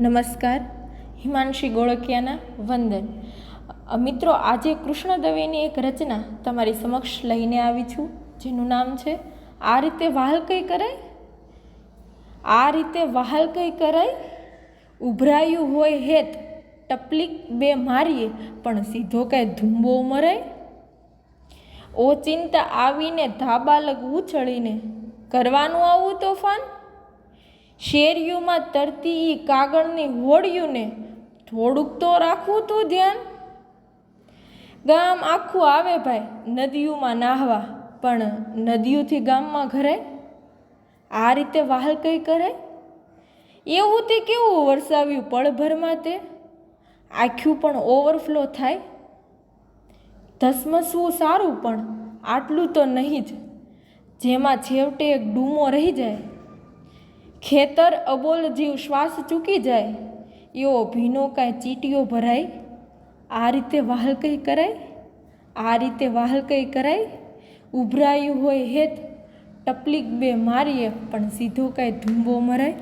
નમસ્કાર, હિમાંશી ગોળકિયાના વંદન. મિત્રો, આજે કૃષ્ણ દવેની એક રચના તમારી સમક્ષ લઈને આવી છું, જેનું નામ છે, આ રીતે વહાલ કઈ કરાય? આ રીતે વહાલ કઈ કરાય? ઉભરાયું હોય હેત, ટપલીક બે મારીએ, પણ સીધો કાંઈ ધુંબો મરાય? ઓ ચિંતા આવીને ધાબા લગ ઉછળીને, કરવાનું આવું તોફાન? શેરીઓમાં તરતી એ કાગળની હોડિયુંને થોડુંક તો રાખવું તું ધ્યાન. ગામ આખું આવે ભાઈ, નદીઓમાં નાહવા, પણ નદીઓથી ગામમાં ઘરાય આ રીતે વાહલ કંઈ કરે? એવું તે કેવું વરસાવ્યું પળભરમાં તે? આખ્યું પણ ઓવરફ્લો થાય? ધસમસવું સારું પણ આટલું તો નહીં જ. જેમાં છેવટે એક ડૂમો રહી જાય. ખેતર અબોલ જીવ શ્વાસ ચૂકી જાય, એવો ભીનો કાંઈ ચીટીઓ ભરાય? આ રીતે વાહલકઈ કઈ કરાય? આ રીતે વાહલકઈ કઈ કરાય? ઉભરાયું હોય હેત, ટપલીક બે મારીએ, પણ સીધો કાંઈ ધૂંબો મરાય?